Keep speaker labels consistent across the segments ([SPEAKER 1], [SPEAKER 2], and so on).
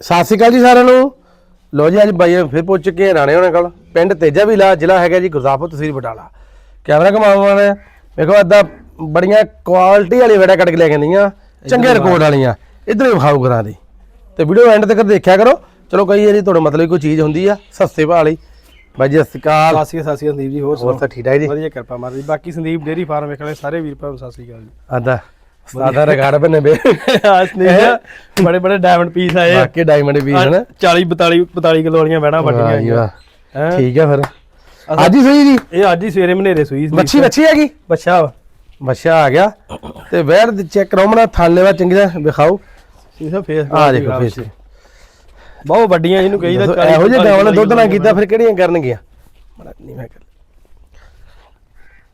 [SPEAKER 1] ਸਤਿ ਸ਼੍ਰੀ ਅਕਾਲ ਜੀ ਸਾਰਿਆਂ ਨੂੰ। ਲੋ ਜੀ ਅੱਜ ਬਾਈ ਫਿਰ ਪਹੁੰਚ ਚੁੱਕੇ ਹਾਂ ਰਾਣੇ ਹੋਣਾ ਕੋਲ। ਪਿੰਡ ਤੇਜਾ ਵਿਲਾ ਜ਼ਿਲ੍ਹਾ ਹੈਗਾ ਜੀ ਗੁਰਦਾਸਪੁਰ ਤਹਿਸੀਲ ਬਟਾਲਾ। ਕੈਮਰਾ ਕਮਾਉਣ ਵਾਲੇ ਵੇਖੋ ਅੱਦਾ ਬੜੀਆਂ ਕੁਆਲਿਟੀ ਵਾਲੀ ਵੇੜਾ ਕੱਢ ਕੇ ਲੈ ਕੇ ਆਂਦੀਆਂ ਚੰਗੇ ਰਿਕਾਰਡ ਵਾਲੀਆਂ। ਇਧਰ ਵਿਖਾਓ ਕਰਾਂ ਦੀ। ਤੇ ਵੀਡੀਓ ਐਂਡ ਤੱਕ ਦੇਖਿਆ ਕਰੋ। ਚਲੋ ਕਈ ਵਾਰੀ ਤੁਹਾਡੇ ਮਤਲਬ ਕੋਈ ਚੀਜ਼ ਹੁੰਦੀ ਆ ਸਸਤੇ ਭਾਅ ਵਾਲੀ ਬਾਈ ਜੀ ਸਤਿ ਸ਼੍ਰੀ ਅਕਾਲ।
[SPEAKER 2] ਸਾਸੀ ਸਾਸੀ ਸੰਦੀਪ ਜੀ ਹੋਰ ਸੁਣਾਓ?
[SPEAKER 1] ਤਾਂ ਠੀਕ ਠਾਕ ਜੀ?
[SPEAKER 2] ਵਧੀਆ ਕਿਰਪਾ ਮਾਰ ਜੀ। ਬਾਕੀ ਸੰਦੀਪ ਡੇਰੀ ਫਾਰਮ ਵੇਖਣੇ ਸਾਰੇ ਵੀਰ ਭਰਾ ਨੂੰ ਸਤਿ ਸ੍ਰੀ ਅਕਾਲ ਜੀ।
[SPEAKER 1] ਅੱਦਾ ਸਾਦਾ ਰਿਕਾਰਡ ਬਣੇ ਬੇ
[SPEAKER 2] ਆ ਸੰਦੀਪ ਬੜੇ ਬੜੇ ਡਾਇਮੰਡ ਪੀਸ ਆਏ ਆ
[SPEAKER 1] ਬਾਕੀ ਡਾਇਮੰਡ ਪੀਸ ਹਨ?
[SPEAKER 2] 40 42 42 ਕਿਲੋ ਵਾਲੀਆਂ
[SPEAKER 1] ਵਾਹ
[SPEAKER 2] ਵੱਡੀਆਂ ਹੈਂ?
[SPEAKER 1] ਠੀਕ ਹੈ ਫਿਰ। ਅੱਜ ਹੀ ਸਹੀ ਜੀ?
[SPEAKER 2] ਇਹ ਅੱਜ ਹੀ ਸਵੇਰੇ ਮਨੇਰੇ ਸੂਈ
[SPEAKER 1] ਮੱਛੀ ਮੱਛੀ ਹੈਗੀ?
[SPEAKER 2] ਵਾ।
[SPEAKER 1] ਬੱਚਾ ਆ ਗਿਆ। ਤੇ ਵੈਰ ਚੈੱਕ ਕਰਾਉ ਮਣਾ ਥਾਲੇ ਵਾ ਚੰਗੀ ਤਰ੍ਹਾਂ ਵਿਖਾਓ।
[SPEAKER 2] ਸਭ ਫੇਸ
[SPEAKER 1] ਆ ਦੇਖੋ ਫੇਸ
[SPEAKER 2] ਬਹੁਤ ਵੱਡੀਆਂ ਜਿਹਨੂੰ ਕਹੀਦਾ
[SPEAKER 1] ਇਹੋ ਜਿਹੇ ਨੇ ਦੁੱਧ ਨਾ ਕੀਤਾ ਫਿਰ ਕਿਹੜੀਆਂ ਕਰਨਗੀਆਂ? ਨਹੀਂ ਮੈਂ ਕਰ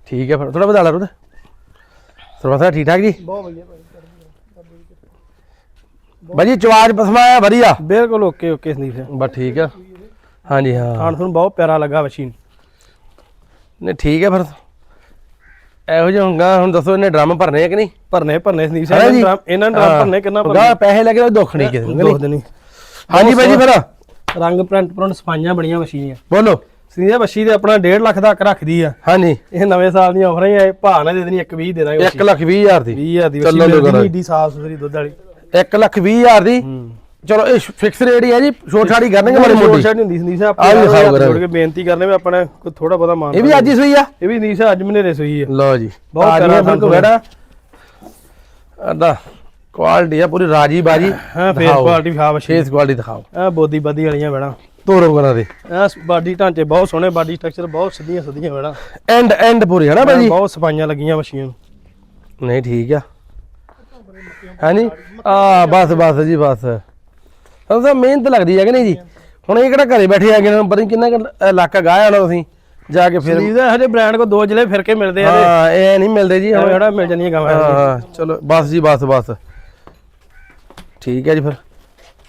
[SPEAKER 1] ਠੀਕ ਹੈ ਫਿਰ ਥੋੜਾ ਵਧਾ ਲਾ ਰੁਦ ਸਰਵਸਾ ਠੀਕ ਠਾਕ ਜੀ?
[SPEAKER 2] ਬਹੁਤ ਵਧੀਆ ਭਾਈ
[SPEAKER 1] ਬਾਜੀ ਚਵਾਜ ਪਸਮਾ ਆ ਵਧੀਆ?
[SPEAKER 2] ਬਿਲਕੁਲ ਓਕੇ ਓਕੇ ਸੰਦੀਪ ਸਿੰਘ
[SPEAKER 1] ਬਸ ਠੀਕ ਆ। ਹਾਂਜੀ ਹਾਂ।
[SPEAKER 2] ਖਾਣ ਤੁਹਾਨੂੰ ਬਹੁਤ ਪਿਆਰਾ ਲੱਗਾ ਮਸ਼ੀਨ
[SPEAKER 1] ਨਹੀਂ ਠੀਕ ਹੈ ਫਿਰ। ਇਹੋ ਜਿਹਾ ਹੁੰਗਾ ਹੁਣ ਦੱਸੋ ਇਹਨੇ ਡਰਮ ਭਰਨੇ ਆ ਕਿ ਨਹੀਂ?
[SPEAKER 2] ਭਰਨੇ ਭਰਨੇ ਸੰਦੀਪ ਸਿੰਘ
[SPEAKER 1] ਹੈ ਜੀ?
[SPEAKER 2] ਇਹਨਾਂ ਡਰਮ- ਇਹਨਾਂ ਡਰਮ
[SPEAKER 1] ਹਾਂ।
[SPEAKER 2] ਭਰਨੇ ਕਿੰਨਾ ਭਰਨੇ?
[SPEAKER 1] ਪੈਸੇ ਲੱਗੇ ਤਾਂ ਦੁੱਖ ਨਹੀਂ ਕਿਸੇ ਨੂੰ ਕਿ ਨਹੀਂ? ਹਾਂਜੀ ਫਿਰ।
[SPEAKER 2] ਰੰਗ ਪ੍ਰਿੰਟ ਪ੍ਰਿੰਟ ਸਫਾਈਆਂ ਬੜੀਆਂ ਮਸ਼ੀਨਾਂ
[SPEAKER 1] ਬੋਲੋ।
[SPEAKER 2] ਸੰਦੀਪ ਮੱਛੀ ਤੇ ਆਪਣਾ 1.5 ਲੱਖ ਦਾ ਰੱਖਦੀ ਆ।
[SPEAKER 1] ਹਾਂਜੀ।
[SPEAKER 2] ਇਹ ਨਵੇਂ ਸਾਲ ਦੀਆਂ ਆਫਰਾਂ ਹੀ ਆ ਭਾਅ ਨਾ ਦੇ ਦੇਣੀ ਇੱਕ 20 ਦੇ ਦਾਂਗੇ
[SPEAKER 1] 1 ਲੱਖ 20 ਹਜ਼ਾਰ ਦੀ।
[SPEAKER 2] 20000 ਦੀ
[SPEAKER 1] ਚੱਲੋ
[SPEAKER 2] ਮੱਛੀ
[SPEAKER 1] ਲਓ
[SPEAKER 2] ਮਿਲਦੀ
[SPEAKER 1] ਕਰਾਂ।
[SPEAKER 2] ਨਹੀਂ ਏਡੀ ਸਾਫ਼ ਸੁਥਰੀ ਦੁੱਧ ਵਾਲੀ।
[SPEAKER 1] 1 ਲੱਖ 20 ਹਜ਼ਾਰ ਦੀ। ਚਲੋ ਇਹ ਫਿਕਸ ਰੇਟ ਹੀ ਹੈ ਜੀ ਛੋਟ ਛਾੜੀ ਕਰਨਗੇ ਮਾੜੀ
[SPEAKER 2] ਮੋਟੀ। ਸ਼ਾਟ ਨਹੀਂ ਹੁੰਦੀ ਸੰਦੀਪ ਸਾਹਿਬ ਆਪਾਂ
[SPEAKER 1] ਦਿਖਾਓ ਕਰਾਂ।
[SPEAKER 2] ਜੋੜ ਕੇ ਬੇਨਤੀ ਕਰਨੇ ਵੀ ਆਪਣਾ ਕੋਈ ਥੋੜਾ ਬਹੁਤਾ ਮਾਨ
[SPEAKER 1] ਇਹ ਵੀ ਅੱਜ ਹੀ ਸੋਈ ਆ।
[SPEAKER 2] ਇਹ ਵੀ ਸੰਦੀਪ ਸਾਹਿਬ ਅੱਜ ਮਹੀਨੇ ਸੋਈ ਆ।
[SPEAKER 1] ਲਓ ਜੀ।
[SPEAKER 2] ਬਹੁਤ
[SPEAKER 1] ਗਈਆਂ ਬਿਲਕੁਲ ਬੈੜਾ ਅੱਦਾ ਕੁਆਲਿਟੀ ਆ ਪੂਰੀ ਰਾਜੀ ਬਾਜੀ।
[SPEAKER 2] ਹਾਂ ਫੇਸ
[SPEAKER 1] ਦਿਖਾਓ।
[SPEAKER 2] ਕੁਆਲਿਟੀ ਮੱਛੀ
[SPEAKER 1] ਫੇਸ ਕੁਆਲਿਟੀ ਦਿਖਾਓ।
[SPEAKER 2] ਆ ਬੋਦੀ ਬਦੀ ਵਾਲੀਆਂ ਬੈਣਾ।
[SPEAKER 1] ਤੋਰੋ ਕਰਾਂ ਦੇ।
[SPEAKER 2] ਆ ਬਾਡੀ ਢਾਂਚੇ ਬਹੁਤ ਸੋਹਣੇ ਬਾਡੀ ਸਟਰਕਚਰ ਬਹੁਤ ਸਿੱਧੀਆਂ ਸਿੱਧੀਆਂ ਬੈਣਾ
[SPEAKER 1] ਐਂਡ ਐਂਡ ਪੂਰੀ ਹੈ ਨਾ ਭਾਜੀ?
[SPEAKER 2] ਬਹੁਤ ਸਫਾਈਆਂ ਲੱਗੀਆਂ ਮੱਛੀਆਂ ਨੂੰ।
[SPEAKER 1] ਨਹੀਂ ਠੀਕ ਆ। ਹਾਂਜੀ ਆ ਬਸ ਬਸ ਜੀ ਬਸ। ਤਾਂ ਮਿਹਨਤ ਲੱਗਦੀ ਹੈ ਕਿ ਨਹੀਂ ਜੀ? ਹੁਣ ਇਹ ਕਿਹੜਾ ਘਰੇ ਬੈਠੇ ਆਗੇ ਨਾ ਪਤਾ ਕਿੰਨਾ ਇਲਾਕਾ ਗਾਇਆ ਹੋਣਾ ਤੁਸੀਂ? ਜਾ ਕੇ ਫਿਰ
[SPEAKER 2] ਦਾ ਹਜੇ ਬ੍ਰਾਂਡ ਕੋ ਦੋ ਜ਼ਿਲ੍ਹੇ ਫਿਰ ਕੇ ਮਿਲਦੇ ਆ
[SPEAKER 1] ਹਾਂ ਇਹ ਨਹੀਂ ਮਿਲਦੇ ਜੀ ਹੁਣ।
[SPEAKER 2] ਜਿਹੜਾ ਮਿਲ ਜਾਂਦੀਆਂ ਗਾਵਾਂ
[SPEAKER 1] ਹਾਂ ਚਲੋ ਬਸ ਜੀ ਬਸ ਬਸ। ਠੀਕ ਹੈ ਜੀ ਫਿਰ।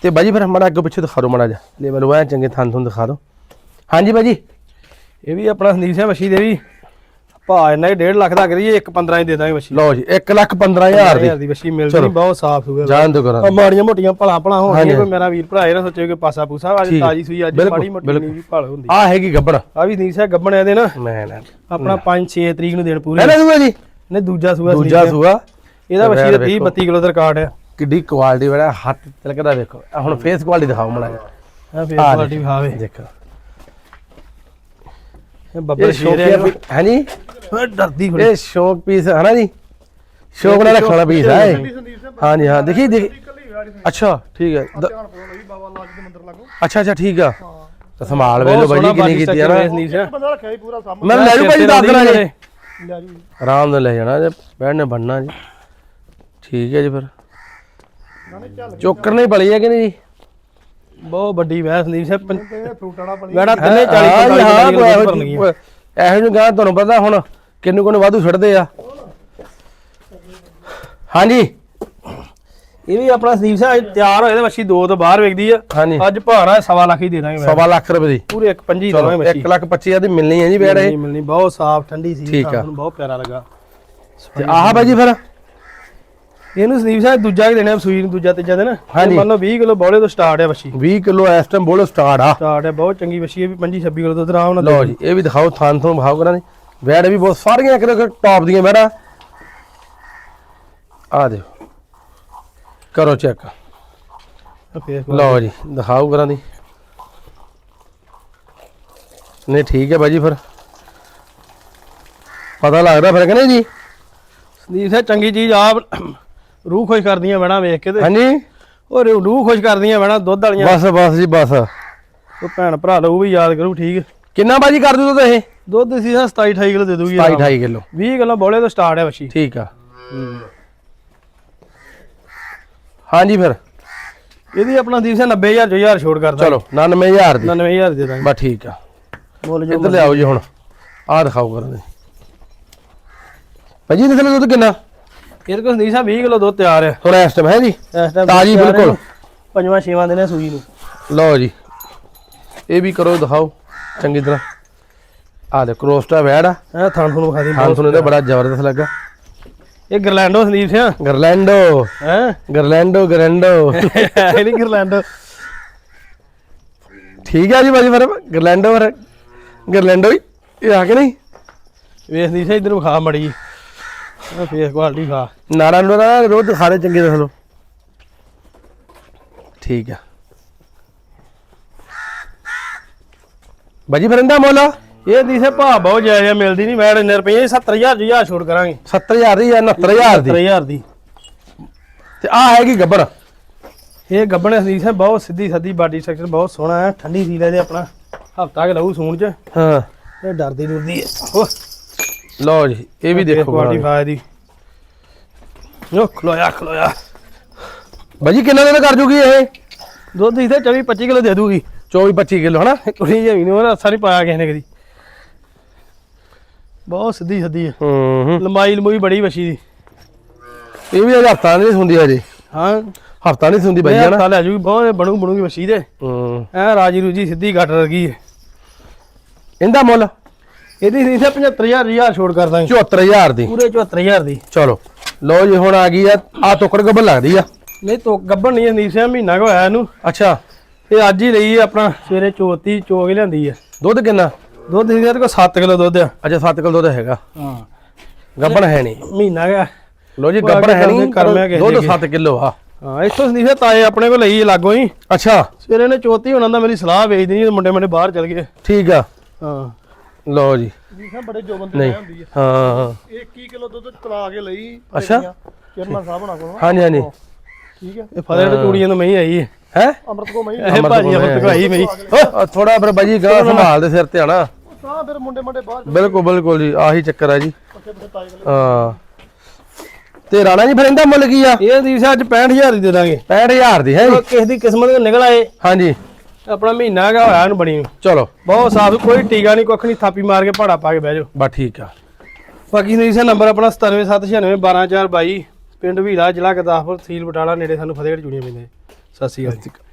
[SPEAKER 1] ਤੇ ਬਾਜੀ ਫਿਰ ਮਾੜਾ ਅੱਗੇ ਪਿੱਛੇ ਦਿਖਾ ਦਿਓ ਮਾੜਾ ਜਿਹਾ। ਲੈਵਲ ਵਾਇਆ ਚੰਗੇ ਥਾਂ ਤੁਹਾਨੂੰ ਦਿਖਾ ਦਿਓ। ਹਾਂਜੀ ਬਾਜੀ।
[SPEAKER 2] ਇਹ ਵੀ ਆਪਣਾ ਸੰਦੀਪ ਸਿੰਘ ਮੱਛੀ ਦੇ ਵੀ। ਭਾਅ ਇਹਨਾਂ ਹੀ 1.5 ਲੱਖ ਦਾ ਕਰੀਏ 1.15 ਹੀ ਦੇ ਦਾਂਗੇ ਮੱਛੀ।
[SPEAKER 1] ਲਓ ਜੀ 1 ਲੱਖ 15000 ਦੀ।
[SPEAKER 2] ਦੀ ਮੱਛੀ ਮਿਲਦੀ ਨਹੀਂ ਬਹੁਤ ਸਾਫ਼ ਸੁਗਾ
[SPEAKER 1] ਜਾਣ ਦੋ ਕਰਾਂ
[SPEAKER 2] ਆ ਮਾੜੀਆਂ ਮੋਟੀਆਂ ਭਲਾ ਭਲਾ ਹੋ
[SPEAKER 1] ਹਾਂਜੀ।
[SPEAKER 2] ਗਈਆਂ ਕੋਈ ਮੇਰਾ ਵੀਰ ਭਰਾ ਇਹ ਨਾ ਸੋਚੇ ਕਿ ਪਾਸਾ ਪੂਸਾ ਅੱਜ। ਤਾਜੀ ਸੂਈ ਅੱਜ ਮਾੜੀ ਮੋਟੀ। ਨਹੀਂ ਵੀ ਭਲ ਹੁੰਦੀ।
[SPEAKER 1] ਆ ਹੈਗੀ ਗੱਬੜ
[SPEAKER 2] ਆ ਵੀ ਸੰਦੀਪ ਸਿੰਘ ਗੱਬਣ ਇਹਦੇ ਨਾ।
[SPEAKER 1] ਮੈਂ ਨਾ
[SPEAKER 2] ਆਪਣਾ 5-6 ਤਰੀਕ ਨੂੰ ਦੇਣ ਪੂਰੇ।
[SPEAKER 1] ਨਾ ਦੂਆ ਜੀ?
[SPEAKER 2] ਨੇ ਦੂਜਾ ਸੂਆ
[SPEAKER 1] ਦੂਜਾ। ਸੂਆ।
[SPEAKER 2] ਇਹਦਾ ਮੱਛੀ ਦਾ
[SPEAKER 1] ਵੇਖੋ।
[SPEAKER 2] 30 32 ਕਿਲੋ ਦਾ ਰਿਕਾਰਡ ਆ।
[SPEAKER 1] ਕਿੱਡੀ ਕੁਆਲਿਟੀ ਬੜਾ ਹੱਥ ਤਿਲਕਦਾ ਵੇਖੋ। ਆਹ ਹੁਣ ਫੇਸ ਕੁਆਲਿਟੀ ਦਿਖਾਓ ਮੜਾ
[SPEAKER 2] ਆ ਫੇਸ ਕੁਆਲਿਟੀ ਵਿਖਾਵੇ।
[SPEAKER 1] ਦੇਖੋ।
[SPEAKER 2] ਇਹ ਬੱਬਰ
[SPEAKER 1] ਇਹ
[SPEAKER 2] ਸ਼ੇਰ
[SPEAKER 1] ਸ਼ੌਕ
[SPEAKER 2] ਹੈ
[SPEAKER 1] ਹਾਂਜੀ
[SPEAKER 2] ਇਹ ਡਰਦੀ ਥੋੜੀ
[SPEAKER 1] ਇਹ ਸ਼ੌਕ ਪੀਸ ਹੈ ਨਾ ਜੀ ਸ਼ੌਕ ਨਾਲ ਰੱਖਣ ਵਾਲਾ ਪੀਸ ਹੈ। ਇਹ। ਹਾਂਜੀ ਹਾਂ। ਦੇਖੀ ਦੇਖੀ। ਅੱਛਾ ਠੀਕ ਹੈ। ਦ- ਅੱਛਾ ਅੱਛਾ ਠੀਕ ਆ। ਤਾਂ ਸੰਭਾਲ ਵੇ ਲੋ ਬਾਈ ਕਿੰਨੀ ਕੀਤੀ
[SPEAKER 3] ਸਾਹਮਣੇ।
[SPEAKER 1] ਮੈਂ ਲੈ ਜੂ ਭਾਈ ਦੱਸ ਦੇਣਾ ਜੀ। ਆਰਾਮ ਨਾਲ ਲੈ ਜਾਣਾ ਜੇ। ਬੈਠਨੇ ਬੰਨਣਾ ਜੀ। ਠੀਕ ਹੈ ਜੀ ਫਿਰ। ਚੋਕਰ ਨਹੀਂ ਪਲੀ ਹੈ ਕਿ ਨਹੀਂ ਜੀ
[SPEAKER 2] ਬਹੁਤ ਵੱਡੀ ਵੈਸ ਸੰਦੀਪ ਸਿੰਘ ਪੰ-
[SPEAKER 3] ਇਹ ਫਰੂਟ ਵਾਲਾ ਬਣੀ
[SPEAKER 2] ਵੈੜਾ ਤਿੰਨੇ 40
[SPEAKER 1] ਹਾਂ,
[SPEAKER 2] 45
[SPEAKER 1] ਹਾਂ, ਇਹੋ ਜਿਹੀ-
[SPEAKER 2] ਗਈਆਂ
[SPEAKER 1] ਇਹੋ ਜਿਹੀ ਗਾਂ ਤੁਹਾਨੂੰ ਪਤਾ ਹੁਣ ਕਿੰਨੂ ਕਿੰਨੂ ਵਾਧੂ ਛੱਡਦੇ ਆ। ਹਾਂਜੀ।
[SPEAKER 2] ਇਹ ਵੀ ਆਪਣਾ ਸੰਦੀਪ ਸਿੰਘ ਅੱਜ ਤਿਆਰ ਹੋਏ ਤੇ ਮੱਛੀ ਦੋ ਤੋਂ ਬਾਹਰ ਵੇਖਦੀ ਆ।
[SPEAKER 1] ਹਾਂਜੀ।
[SPEAKER 2] ਅੱਜ ਭਾਰਾ ਸਵਾ ਲੱਖ ਹੀ ਦੇ ਦਾਂਗੇ
[SPEAKER 1] ਸਵਾ ਲੱਖ ਰੁਪਏ ਦੀ।
[SPEAKER 2] ਪੂਰੇ ਇੱਕ ਪੰਜੀ
[SPEAKER 1] ਚਲੋ
[SPEAKER 2] ਦਵਾਂਗੇ ਮੱਛੀ।
[SPEAKER 1] 1 ਲੱਖ 25 ਦੀ ਮਿਲਣੀ ਹੈ ਜੀ ਵੇੜ ਇਹ
[SPEAKER 2] ਮਿਲਣੀ ਬਹੁਤ ਸਾਫ਼ ਠੰਡੀ ਸੀ। ਸਾਨੂੰ ਬਹੁਤ ਪਿਆਰਾ ਲੱਗਾ।
[SPEAKER 1] ਤੇ ਆਹ ਬਾਈ ਜੀ ਫਿਰ।
[SPEAKER 2] ਇਹਨੂੰ ਸੰਦੀਪ ਸਿੰਘ ਦੂਜਾ ਹੀ ਦੇਣਾ ਸੂਈ ਨੂੰ ਦੂਜਾ ਤੀਜਾ ਦਿਨ
[SPEAKER 1] ਹਾਂਜੀ।
[SPEAKER 2] ਇਹ ਮੰਨ ਲਓ 20 ਕਿਲੋ ਬੋਲੇ ਤੋਂ ਸਟਾਰਟ ਹੈ ਮੱਛੀ
[SPEAKER 1] 20 ਕਿਲੋ ਇਸ ਟਾਈਮ ਬੋਲੋ ਸਟਾਰਟ ਆ।
[SPEAKER 2] ਸਟਾਰਟ ਹੈ ਬਹੁਤ ਚੰਗੀ ਮੱਛੀ ਹੈ ਵੀ 25 26 ਕਿਲੋ ਤੋਂ ਆਰਾਮ ਨਾਲ
[SPEAKER 1] ਲਓ ਜੀ ਇਹ ਵੀ ਦਿਖਾਓ ਥਾਂ ਤੋਂ ਵਿਖਾਓ ਕਰਾਂ ਦੀ ਵੈੜ ਵੀ ਬਹੁਤ ਸਾਰੀਆਂ ਕਿਹੜੇ ਟੌਪ ਦੀਆਂ ਵੈੜਾਂ। ਆ ਦੇਖੋ। ਕਰੋ ਚੈੱਕ ਲਓ ਜੀ ਦਿਖਾਓ ਕਰਾਂ ਦੀ ਨਹੀਂ ਠੀਕ ਹੈ ਬਾਜੀ ਫਿਰ। ਪਤਾ ਲੱਗਦਾ ਫਿਰ ਕਿ ਨਹੀਂ ਜੀ?
[SPEAKER 2] ਸੰਦੀਪ ਸਿੰਘ ਚੰਗੀ ਚੀਜ਼ ਆਪ ਰੂਹ ਖੁਸ਼ ਕਰਦੀਆਂ ਬਣਾ ਵੇਖ ਕੇ ਤੇ।
[SPEAKER 1] ਹਾਂਜੀ।
[SPEAKER 2] ਉਹ ਰੂਹ- ਖੁਸ਼ ਕਰਦੀਆਂ ਬਣਾ ਦੁੱਧ ਵਾਲੀਆਂ।
[SPEAKER 1] ਬਸ ਬਸ ਜੀ ਬਸ।
[SPEAKER 2] ਉਹ ਭੈਣ ਭਰਾ ਲਓ ਵੀ ਯਾਦ ਕਰੂ ਠੀਕ।
[SPEAKER 1] ਕਿੰਨਾ ਬਾਜੀ ਕਰ ਦੂ ਤੁਸੀਂ
[SPEAKER 2] ਦੁੱਧ ਸੀ 27 28 ਕਿਲੋ ਦੇ ਦੂਗੀ
[SPEAKER 1] 27 28 ਕਿਲੋ।
[SPEAKER 2] 20 ਕਿਲੋ ਬੋਲੇ ਤੋਂ ਸਟਾਰਟ ਹੈ ਮੱਛੀ
[SPEAKER 1] ਠੀਕ ਆ। ਹਾਂਜੀ ਫਿਰ।
[SPEAKER 2] ਇਹਦੀ ਆਪਣਾ ਦੀਪ ਸਿੰਘ 90000 ਜੋ ਹਜ਼ਾਰ ਛੋੜ ਕਰਦਾ।
[SPEAKER 1] ਚਲੋ 99000 ਦੀ।
[SPEAKER 2] 99000 ਦੇ ਦਾਂਗੇ।
[SPEAKER 1] ਬਸ ਠੀਕ ਆ।
[SPEAKER 2] ਮੁੱਲ ਜੋ
[SPEAKER 1] ਇੱਧਰ ਲਿਆਓ ਜੀ ਹੁਣ। ਆਹ ਦਿਖਾਓ ਕਰਨ ਦੇ ਭਾਜੀ ਇਹਦੇ ਦੁੱਧ ਕਿੰਨਾ?
[SPEAKER 2] ਇਹਦੇ ਕੋਲ ਸੰਦੀਪ ਸਾਹਿਬ 20 ਕਿਲੋ ਦੁੱਧ ਤਿਆਰ ਹੈ
[SPEAKER 1] ਹੁਣ ਇਸ ਟਾਈਮ ਹੈ ਜੀ?
[SPEAKER 2] ਇਸ ਟਾਈਮ
[SPEAKER 1] ਤਾਜ਼ੀ ਬਿਲਕੁਲ।
[SPEAKER 2] ਪੰਜਵਾਂ ਛੇਵਾਂ ਦਿਨ ਹੈ ਸੂਈ ਨੂੰ।
[SPEAKER 1] ਲਓ ਜੀ। ਇਹ ਵੀ ਕਰੋ ਦਿਖਾਓ। ਚੰਗੀ ਤਰ੍ਹਾਂ। ਆਹ ਦੇ ਕਰੋਸਟਾ ਵੈੜ ਆ।
[SPEAKER 2] ਇਹ ਥਾਂ ਤੁਹਾਨੂੰ ਵਿਖਾ ਦੀ
[SPEAKER 1] ਹਾਂ ਤੁਹਾਨੂੰ ਇਹਦਾ ਬੜਾ ਜ਼ਬਰਦਸਤ ਲੱਗਾ।
[SPEAKER 2] ਇਹ ਗਰਲੈਂਡੋ ਸੰਦੀਪ ਸਿੰਘ
[SPEAKER 1] ਗਰਲੈਂਡੋ।
[SPEAKER 2] ਹੈ?
[SPEAKER 1] ਗਰਲੈਂਡੋ ਗਰੈਂਡੋ।
[SPEAKER 2] ਇਹ ਨਹੀਂ ਗਰਲੈਂਡੋ।
[SPEAKER 1] ਠੀਕ ਆ ਜੀ ਬਾਜੀ ਫਿਰ। ਗਰਲੈਂਡੋ ਫਿਰ। ਗਰਲੈਂਡੋ ਹੀ। ਇਹ ਆ ਕੇ ਨਹੀਂ?
[SPEAKER 2] ਵੇਖ ਨਹੀਂ ਸੇ ਇਧਰ ਵਿਖਾ ਮੜੀ ਫੇਸ ਕੁਆਲਿਟੀ ਖਾ।
[SPEAKER 1] ਨਾੜਾ ਨੂੰ ਨਾ ਰੋਜ਼ ਦਿਖਾ ਦੇ ਚੰਗੇ ਦੇਖ ਲਓ ਠੀਕ ਆ। ਬਾਜੀ ਫਿਰ ਇਹਦਾ ਮੁੱਲ?
[SPEAKER 2] ਇਹ ਦੀ ਸੇ ਭਾ ਬਹੁਤ ਜਾਇਜ਼ ਮਿਲਦੀ ਨਹੀਂ ਮੈਂ ਇੰਨੇ ਰੁਪਏ 70000 ਜੀ ਆ ਛੋੜ ਕਰਾਂਗੇ।
[SPEAKER 1] 70000 ਦੀ ਜਾਂ 69000 ਦੀ?
[SPEAKER 2] 70000 ਦੀ।
[SPEAKER 1] ਤੇ ਆ ਹੈਗੀ ਗੱਬੜ।
[SPEAKER 2] ਇਹ ਗੱਬਣ ਹਦੀਸ ਹੈ ਬਹੁਤ ਸਿੱਧੀ ਸੱਦੀ ਬਾਡੀ ਸਟਰਕਚਰ ਬਹੁਤ ਸੋਹਣਾ ਹੈ ਠੰਡੀ ਸੀਲ ਹੈ ਜੇ ਆਪਣਾ। ਹਫਤਾ ਕਿ ਲਊ ਸੂਣ ਚ।
[SPEAKER 1] ਹਾਂ।
[SPEAKER 2] ਇਹ ਡਰਦੀ ਡੁਰਦੀ ਹੈ।
[SPEAKER 1] ਲਓ ਜੀ ਇਹ ਵੀ ਦੇਖੋ
[SPEAKER 2] ਕੁਆਲਿਟੀ
[SPEAKER 1] ਬਣਾ
[SPEAKER 2] ਫਾਇਦੀ ਯੋ ਖਲੋਇਆ ਖਲੋਇਆ।
[SPEAKER 1] ਬਾਜੀ ਕਿੰਨਾ ਦਿਨ ਕਰ ਜੂਗੀ ਇਹ?
[SPEAKER 2] ਦੁੱਧ ਇਥੇ 24 25 ਕਿਲੋ ਦੇ ਦੂਗੀ।
[SPEAKER 1] 24 25 ਕਿਲੋ ਹਨਾ?
[SPEAKER 2] ਕੁੜੀ ਜਮੀ ਨੂੰ ਰਸਾ ਨਹੀਂ ਪਾਇਆ ਕਿਸੇ ਨੇ ਕਦੀ। ਬਹੁਤ ਸਿੱਧੀ ਸੱਦੀ ਹੈ
[SPEAKER 1] ਹੂੰ।
[SPEAKER 2] ਲੰਬਾਈ ਲੰਬੂਈ ਬੜੀ ਵਛੀ ਦੀ।
[SPEAKER 1] ਇਹ ਵੀ ਅਜੇ ਹਫਤਾ ਨਹੀਂ ਹੁੰਦੀ ਅਜੇ
[SPEAKER 2] ਹਾਂ।
[SPEAKER 1] ਹਫਤਾ ਨਹੀਂ ਹੁੰਦੀ ਬਾਈ
[SPEAKER 2] ਬਈ
[SPEAKER 1] ਹਨਾ?
[SPEAKER 2] ਹਫਤਾ ਲੈ ਜੂਗੀ ਬਹੁਤ ਬਣੂ ਬਣੂਗੀ ਵਛੀ ਦੇ
[SPEAKER 1] ਹੂੰ।
[SPEAKER 2] ਐ ਰਾਜੀ ਰੂਜੀ ਸਿੱਧੀ ਗੱਟ ਰਗੀ ਹੈ।
[SPEAKER 1] ਇਹਦਾ ਮੁੱਲ?
[SPEAKER 2] ਇਹਦੀ ਨਹੀਂ ਸੀ 75000 ਹਜ਼ਾਰ ਛੋੜ ਕਰ ਦਾਂਗੇ।
[SPEAKER 1] 74000 ਦੀ।
[SPEAKER 2] ਪੂਰੇ 74000 ਦੀ।
[SPEAKER 1] ਚਲੋ ਲਓ ਜੀ ਹੁਣ ਆ ਗਈ ਆ ਆ ਟੋਕੜ ਗੱਬਲ ਲੱਗਦੀ ਆ।
[SPEAKER 2] ਨਹੀਂ ਤੋ ਗੱਬਣ ਨਹੀਂ ਨਹੀਂ ਸੀ ਮਹੀਨਾ ਕੁ ਹੋਇਆ ਇਹਨੂੰ।
[SPEAKER 1] ਅੱਛਾ।
[SPEAKER 2] ਇਹ ਅੱਜ ਹੀ ਲਈ ਹੈ ਆਪਣਾ ਸਵੇਰੇ ਚੋਤੀ ਚੋ ਕੇ ਲਿਆਂਦੀ ਹੈ
[SPEAKER 1] ਦੁੱਧ ਕਿੰਨਾ?
[SPEAKER 2] ਦੁੱਧ ਇਹਦੇ ਕੋਲ 7 ਕਿਲੋ ਦੁੱਧ ਆ।
[SPEAKER 1] ਅੱਛਾ 7 ਕਿਲੋ ਦੁੱਧ ਹੈਗਾ।
[SPEAKER 2] ਹਾਂ।
[SPEAKER 1] ਗੱਬਣ ਹੈ ਨਹੀਂ।
[SPEAKER 2] ਮਹੀਨਾ ਗਿਆ
[SPEAKER 1] ਲਓ ਜੀ
[SPEAKER 2] ਆ
[SPEAKER 1] ਗੱਬਣ ਹੈ ਨਹੀਂ
[SPEAKER 2] ਕਰਮਿਆ ਕਿਸੇ
[SPEAKER 1] ਦੁੱਧ
[SPEAKER 2] ਦੇ।
[SPEAKER 1] 7 ਕਿਲੋ ਆ।
[SPEAKER 2] ਹਾਂ ਇੱਥੋਂ ਸੰਦੀਪ ਤਾਏ ਆਪਣੇ ਕੋਲ ਲਈ ਲਾਗੋ ਹੀ।
[SPEAKER 1] ਅੱਛਾ।
[SPEAKER 2] ਸਵੇਰੇ ਨੇ ਚੋਤੀ ਉਹਨਾਂ ਦਾ ਮੇਰੀ ਸਲਾਹ ਵੇਚ ਦੇਣੀ ਮੁੰਡੇ ਮੁੰਡੇ ਬਾਹਰ ਚਲ ਗਏ।
[SPEAKER 1] ਠੀਕ ਆ।
[SPEAKER 2] ਹਾਂ।
[SPEAKER 1] ਲਓ ਜੀ।
[SPEAKER 3] ਜੀ ਬੜੇ ਜੋਬਨ ਤੇ
[SPEAKER 1] ਨਹੀਂ।
[SPEAKER 3] ਲੈ ਹੁੰਦੀ ਹੈ
[SPEAKER 1] ਹਾਂ
[SPEAKER 3] ਇਹ 21 ਕਿਲੋ ਦੁੱਧ ਤਲਾ ਕੇ ਲਈ
[SPEAKER 1] ਅੱਛਾ।
[SPEAKER 3] ਕਿਰਨਾ ਸਾਹਿਬ ਨਾਲ ਕੋਲ।
[SPEAKER 1] ਹਾਂਜੀ ਹਾਂਜੀ।
[SPEAKER 3] ਠੀਕ ਹੈ
[SPEAKER 2] ਇਹ ਫਤਿਹਗੜ੍ਹ ਚੂੜੀਆਂ ਤੋਂ ਮਈ ਆਈ ਹੈ
[SPEAKER 1] ਹੈ?
[SPEAKER 3] ਅੰਮ੍ਰਿਤ ਕੋ ਮੈਂ
[SPEAKER 2] ਇਹ ਭਾਜੀ ਅਮਰਤ ਕੋ ਆਈ ਮਈ
[SPEAKER 1] ਥੋੜਾ ਫਿਰ ਬਾਜੀ ਗਾਂ ਸੰਭਾਲ ਦੇ ਸਿਰ ਤੇ ਆਣਾ
[SPEAKER 3] ਤਾਂ ਫਿਰ ਮੁੰਡੇ ਮੁੰਡੇ ਬਾਹਰ
[SPEAKER 1] ਬਿਲਕੁਲ ਬਿਲਕੁਲ ਜੀ। ਆਹੀ ਚੱਕਰ ਆ ਜੀ। ਹਾਂ। ਤੇ ਰਾਣਾ ਜੀ ਫਿਰ ਇਹਦਾ ਮੁੱਲ ਕੀ ਆ?
[SPEAKER 2] ਇਹ ਦੀ ਅੱਜ 65000 ਦੀ ਦੇ ਦਾਂਗੇ।
[SPEAKER 1] 65000 ਦੀ ਹੈ
[SPEAKER 2] ਕਿਸੇ ਦੀ ਕਿਸਮਤ ਨਿਕਲ ਆਏ।
[SPEAKER 1] ਹਾਂਜੀ।
[SPEAKER 2] ਆਪਣਾ ਮਹੀਨਾ ਹੈਗਾ ਹੋਇਆ ਇਹਨੂੰ ਬਣੀ ਨੂੰ।
[SPEAKER 1] ਚਲੋ।
[SPEAKER 2] ਬਹੁਤ ਸਾਫ਼ ਕੋਈ ਟੀਕਾ ਨਹੀਂ ਕੁੱਖ ਨਹੀਂ ਥਾਪੀ ਮਾਰ ਕੇ ਪਹਾੜਾ ਪਾ ਕੇ ਬਹਿ ਜਾਓ।
[SPEAKER 1] ਬਸ ਠੀਕ ਆ।
[SPEAKER 2] ਬਾਕੀ ਨਹੀਂ ਸੀ ਨੰਬਰ ਆਪਣਾ 9796912422 ਪਿੰਡ ਵੀਰਾ ਜ਼ਿਲ੍ਹਾ ਗੁਰਦਾਸਪੁਰ ਤਹਿਸੀਲ ਬਟਾਲਾ ਨੇੜੇ ਸਾਨੂੰ ਫਤਿਹਗੜ੍ਹ ਚੂੜੀਆਂ ਪੈਂਦੇ ਸਤਿ ਸ਼੍ਰੀ ਅਕਾਲ।